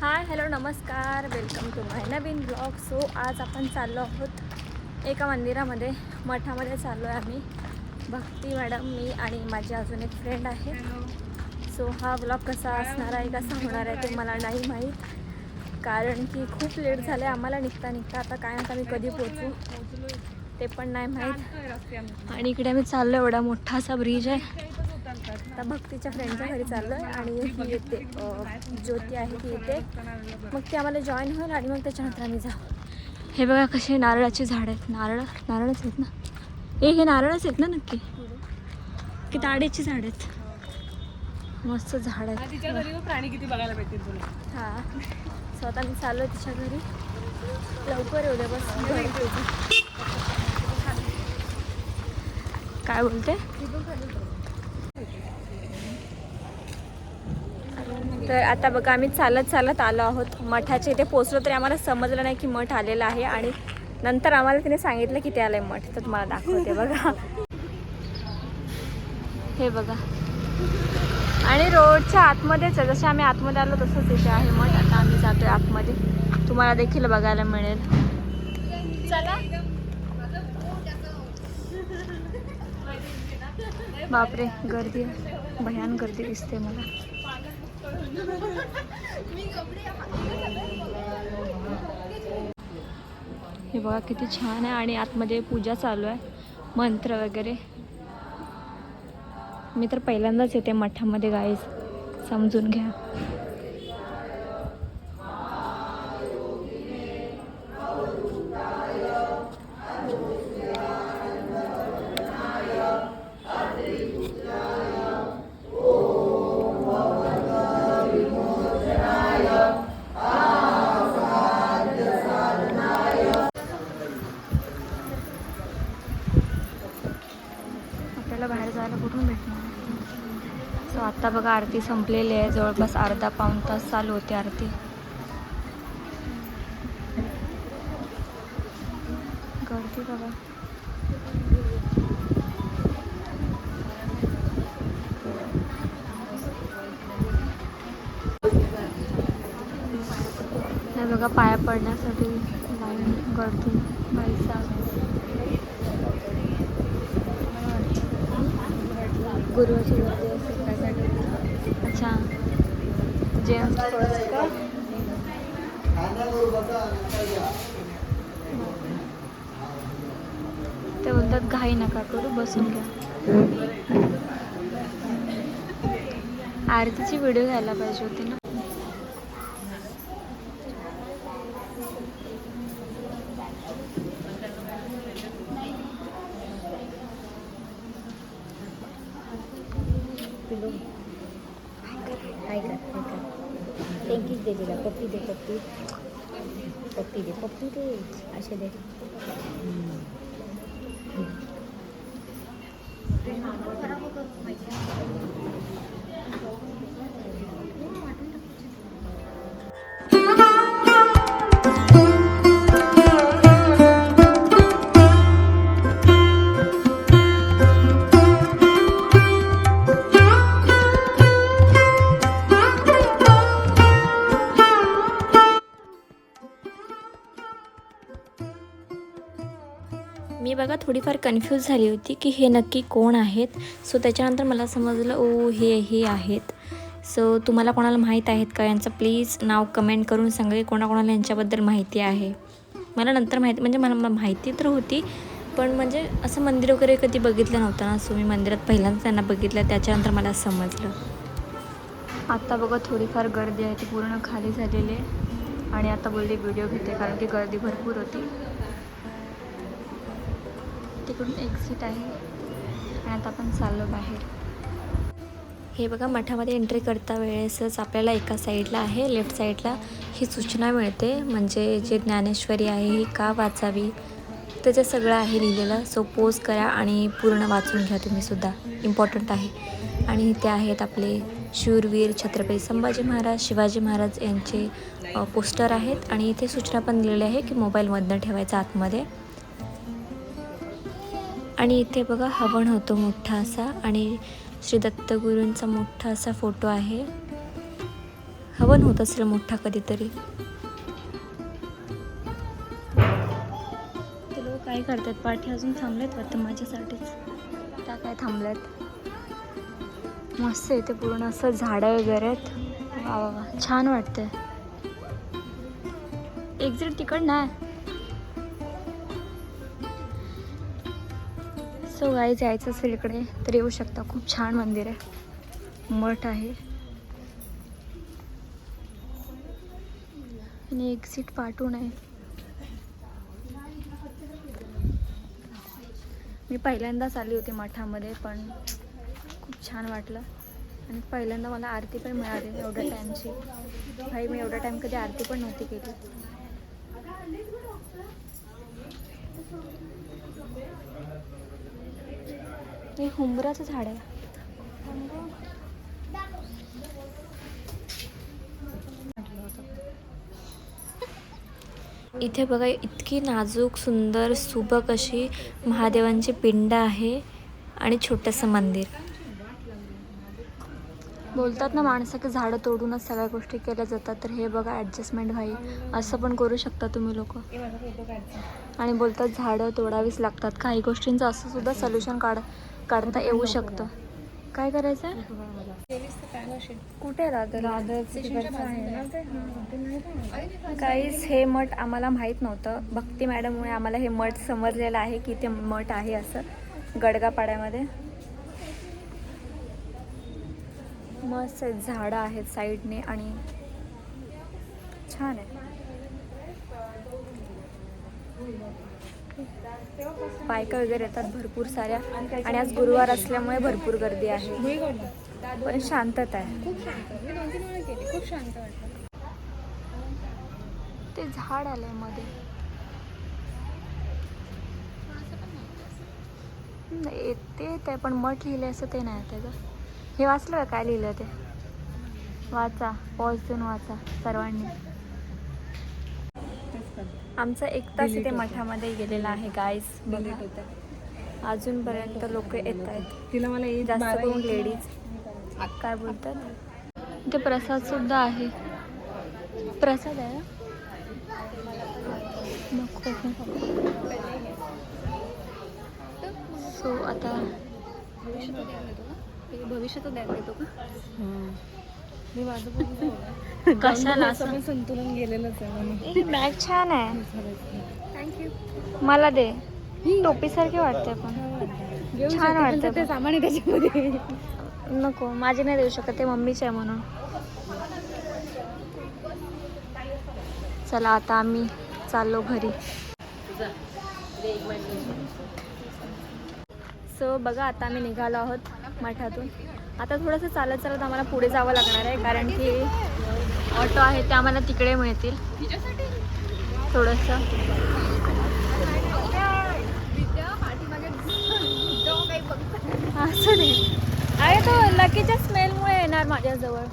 हाय hello नमस्कार. Welcome to my नवीन blog. So आज आपण चाललो आहोत एका मंदिरामध्ये. मठामध्ये चाललो आहे आम्ही. भक्ती मॅडम मी आणि माझी अजून एक फ्रेंड आहे. सो हा ब्लॉग कसा असणार आहे कसा होणार आहे ते मला नाही माहीत. कारण की खूप लेट झालं आहे आम्हाला निघता निघता. आता काय म्हणता मी कधी पोचू? ते पण नाही माहीत. आणि इकडे आम्ही चाललो एवढा मोठा असा ब्रिज आहे आता भक्तीच्या फ्रेंडच्या घरी चाललो आहे आणि ही येते ज्योती आहे ती येते मग ती आम्हाला जॉईन होईल आणि मग त्याच्यानंतर आम्ही जाऊ. हे बघा कसे नारळाचे झाड आहेत. नारळ नारळच आहेत ना? ए हे नारळच आहेत ना नक्की? की ताडेची झाड आहेत. मस्त झाड आहेत. तिच्या घरी मग प्राणी किती बघायला भेटतील तुला? हां. स्वतः मी चाललो आहे तिच्या घरी. लवकर येऊ दे बस. काय बोलते? तर आता बघा आम्ही चालत चालत आलो आहोत मठाच्या इथे. पोचलो तरी आम्हाला समजलं नाही की मठ आलेला आहे आणि नंतर आम्हाला तिने सांगितलं की ते आलंय मठ. तर तुम्हाला दाखवते बघा. हे बघा. आणि रोडच्या आतमध्येच आहे. जसे आम्ही आतमध्ये आलो तसंच इथे आहे मठ. आता आम्ही जातोय आतमध्ये. तुम्हाला देखील बघायला मिळेल. चला. बापरे गर्दी भयान गर्दी दिसते मला. हे बघा किती छान आहे आणि आतमध्ये पूजा चालू आहे. मंत्र वगैरे. मी तर पहिल्यांदाच येते मठामध्ये गाईज समजून घ्या. बघा आरती संपलेली आहे. जवळपास अर्धा पाऊण तास चालू होती आरती. गर्दी बघा. बघा पाया पडण्यासाठी लाईन गर्दी. पैसा गुरुवाची गर्दी. अच्छा. जेंट्स फोर्स का? ते बोलतात घाई नका करू बसून घ्या. आरतीची व्हिडिओ घ्यायला पाहिजे होती ना? थँक्यूच दे तिला पप्पी दे पप्पी पप्पी दे पप्पी दे असे दे मी थोडीफार कन्फ्यूज झाली होती की हे नक्की कोण आहेत? सो त्याच्यानंतर मला समजलं ओ हे हे आहेत. सो तुम्हाला कोणाला माहीत आहेत का यांचं? प्लीज नाव कमेंट करून सांगा की कोणाकोणाला यांच्याबद्दल माहिती आहे. मला नंतर माहिती म्हणजे मला मला माहिती तर होती पण म्हणजे असं मंदिर वगैरे कधी बघितलं नव्हतं ना. सो मी मंदिरात पहिल्यांदा त्यांना बघितलं त्याच्यानंतर मला समजलं. आत्ता बघा थोडीफार गर्दी आहे ती पूर्ण खाली झालेली आहे. आणि आता बोलली व्हिडिओ घेते कारण की गर्दी भरपूर होती. तिकडून एक्झिट आहे. आणि आता आपण चाललो बाहेर. हे बघा मठामध्ये एंट्री करता वेळेसच आपल्याला एका साईडला आहे लेफ्ट साईडला ही सूचना मिळते. म्हणजे जे ज्ञानेश्वरी आहे ही का वाचावी? त्याचं सगळं आहे लिहिलेलं सो पोज करा आणि पूर्ण वाचून घ्या तुम्हीसुद्धा इम्पॉर्टंट आहे. आणि इथे आहेत आपले शूरवीर छत्रपती संभाजी महाराज शिवाजी महाराज यांचे पोस्टर आहेत. आणि इथे सूचना पण दिलेली आहे की मोबाईलमधनं ठेवायचं आतमध्ये. आणि इथे बघा हवन होतो मोठा असा आणि श्री दत्तगुरूंचा मोठा असा फोटो आहे. हवन होत असेल मोठा कधीतरी. ते लोक काय करतात? पाठी अजून थांबलेत वाटतं माझ्यासाठीच. त्या काय थांबल्यात? मस्त इथे पूर्ण असं झाडं वगैरे आहेत. वा वा वा. छान वाटतंय. एक्झिट तिकड नाही सो गाई जायचं असेल इकडे तर येऊ शकता. खूप छान मंदिर आहे. मठ आहे. आणि एक्झिट पाठवून आहे. मी पहिल्यांदाच आली होती मठामध्ये पण खूप छान वाटलं. आणि पहिल्यांदा मला आरती पण मिळाली एवढ्या टाईमची भाई मी एवढा टाईम कधी आरती पण नव्हती केली. हे हुंबराचं झाड आहे. इथे बघा इतकी नाजूक सुंदर सुबक अशी महादेवांची पिंड आहे आणि छोटंसं मंदिर. बोलतात ना माणसं की झाडं तोडूनच सगळ्या गोष्टी केल्या जातात तर हे बघा ॲडजस्टमेंट व्हाई असं पण करू शकता तुम्ही लोक. आणि बोलतात झाडं तोडावीच लागतात. काही गोष्टींचं असं सुद्धा सोल्युशन काढ. काढता येऊ शकतं. काय करायचं कुठे स्टेशनच्या काहीच हे मठ आम्हाला माहीत नव्हतं. भक्ती मॅडममुळे आम्हाला हे मठ समजलेलं आहे की ते मठ आहे असं. गडगापाड्यामध्ये. मस्त झाडं आहेत साईडने आणि छान आहे. बायका वगैरे येतात भरपूर साऱ्या. आणि आज गुरुवार असल्यामुळे भरपूर गर्दी आहे. पण शांतता आहे. खूप शांत खूप शांत ते झाड आलंयमध्ये. नाही, ते आहे पण मठ लिहिले असं ते नाही येते हे वाचलं काय लिहिलं ते? वाचा. पॉज देऊन वाचा सर्वांनी. आमचा एक तास इथे मठामध्ये गेलेला आहे गाईस बघा. अजूनपर्यंत लोक येत आहेत. तिला मला जास्त करून लेडीज काय बोलतात? इथे प्रसाद सुद्धा आहे. प्रसाद आहे सो आता भविष्यात द्यायला येतो का? मी माझं पूर्ण कशाला असं? संतुलन गेलेलंच आहे बॅग छान आहे. थँक्यू मला दे. टोपीसारखे वाटते पण. छान वाटतं. ते सामान आहे त्याच्यामध्ये. नको माझे नाही देऊ शकत ते मम्मीचे आहे म्हणून. चला आता आम्ही चाललो घरी. सो बघा आता आम्ही निघालो आहोत मठातून. आता थोडंसं चालत चालत आम्हाला पुढे जावं लागणार आहे कारण की ऑटो आहे ते आम्हाला तिकडे मिळतील. थोडंसं. असं नाही. अरे तो लकीच्या स्मेलमुळे येणार माझ्याजवळ.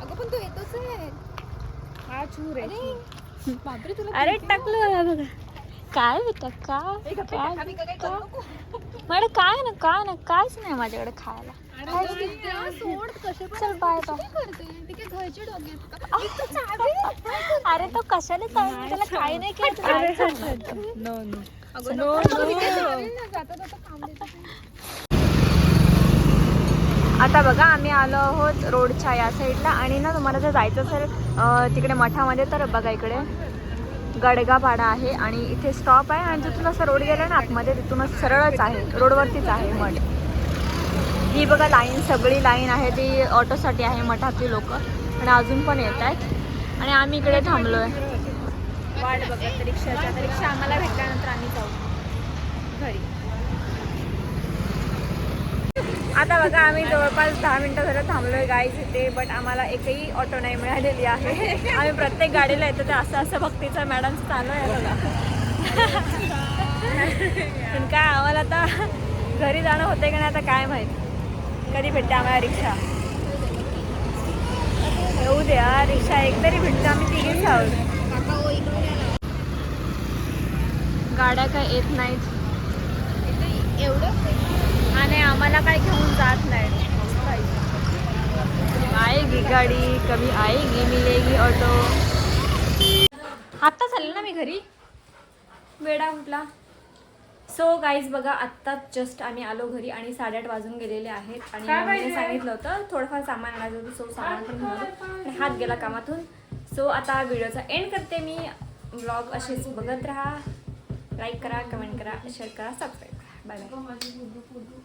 अगं पण तो येतोच आहे हा अरे टाकलं बघा. काय बेटा काय काय मॅडम काय ना काय ना कायच नाही माझ्याकडे खायला. चल बाय बाय अरे तो कशाला चालू त्याला काय नाही आता बघा आम्ही आलो आहोत रोडच्या या साईडला. आणि ना तुम्हाला जर जायचं असेल तिकडे मठामध्ये तर बघा इकडे. गडगापाडा आहे. आणि इथे स्टॉप आहे. आणि तिथून असं रोड गेला ना आतमध्ये तिथूनच सरळच आहे. रोडवरतीच आहे मठ. ही बघा लाईन सगळी लाईन आहे ती ऑटोसाठी आहे मठातली लोक. आणि अजून पण येत आहेत. आणि आम्ही इकडे थांबलो आहे वाट बघत रिक्षाच्या. तर रिक्षा आम्हाला भेटल्यानंतर आम्ही जाऊ. घरी. आता बघा आम्ही जवळपास दहा मिनटं झालं थांबलोय गाईज इथे बट आम्हाला एकही ऑटो नाही मिळालेली आहे. आम्ही प्रत्येक गाडीला येतो ते असं असं भक्तीचं मॅडम चालू आहे बघा. पण काय आम्हाला आता घरी जाणं होते का नाही आता काय माहीत. कधी भेटते आम्हाला रिक्षा? येऊ द्या रिक्षा एक तरी भेटते आम्ही तिघीच आहोत. गाड्या काय येत नाहीत. आणि आम्हाला काय घेऊन जात नाही. आएगी गाडी कभी आएगी मिलेगी ऑटो. आत्ता चालले ना मी घरी? वेडा कुठला सो गाईज बघा आत्ताच जस्ट आम्ही आलो घरी आणि साडेआठ वाजून गेलेले आहेत. आणि मम्मीने सांगितलं होतं थोडंफार सामान आणायचं होतं सो सामान पण. आणि हात गेला कामातून. सो आता व्हिडिओचा एंड करते मी. ब्लॉग असेच बघत राहा. लाईक करा कमेंट करा शेअर करा सबस्क्राईब करा. Bye bye